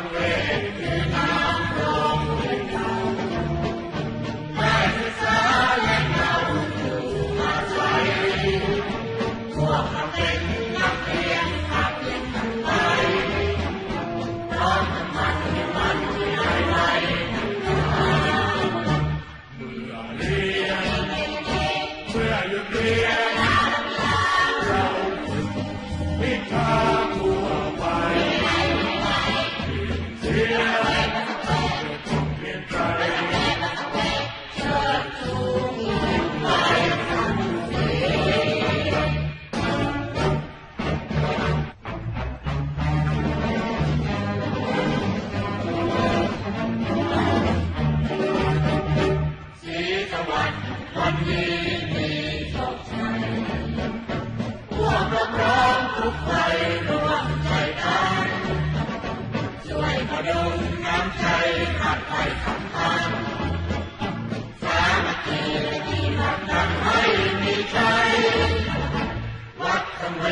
เกไทยร่วมใจกันช่วยพดลน้ำใจขับไปขับพันสามัคคีที่รักกันให้มีใจวัดคำเว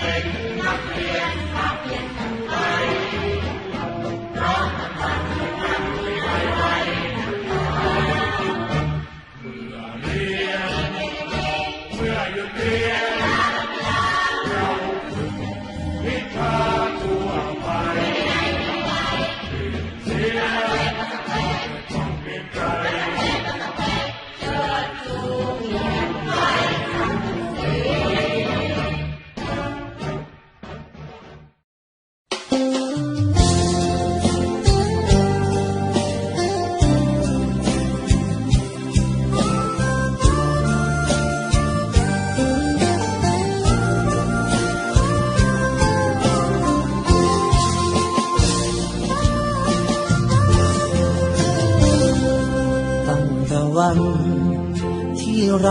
เป็นนักเรียน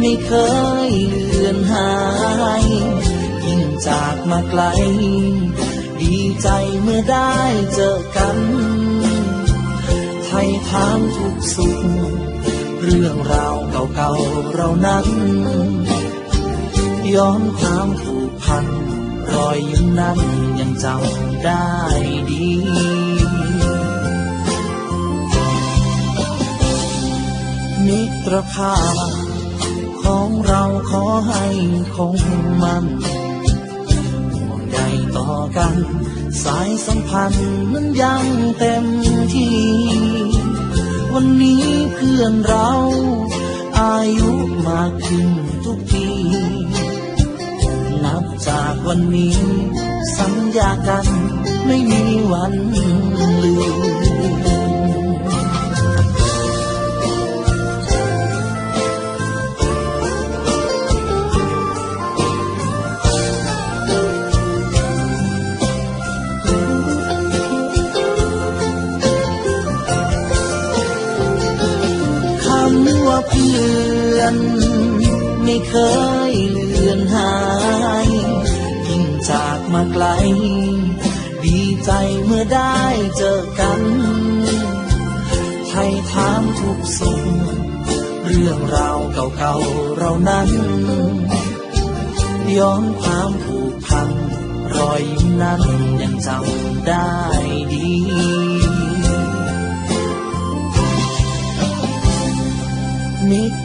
ไม่เคยเลือนหาย ยิ่งจากมาไกล ดีใจเมื่อได้เจอกัน ไทยทางทุกสุข เรื่องราวเก่าๆเรานั้น ย้อนความผูกพัน รอยยิ้มนั้นยังจำได้ดีมิตรภาพ ของเราขอให้คงมันห่วงใยต่อกัน สายสัมพันธ์นั้นยังเต็มที่ วันนี้เพื่อนเรา อายุมากขึ้นทุกที นับจากวันนี้ สัญญากันไม่มีวันลืม เพื่อน ไม่เคยเลือนหาย ยิ่งจากมาไกล ดีใจเมื่อได้เจอกันไทยถามทุกสุขเรื่องราวเก่าๆเรานั้น ย้อนความผูกพันรอยยิ้มนั้นยังจำได้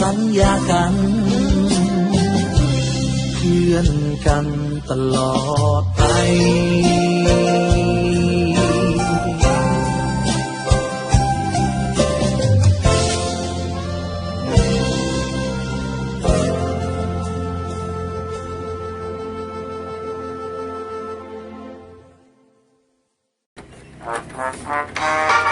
สัญญากัน เพื่อนกันตลอดไปเ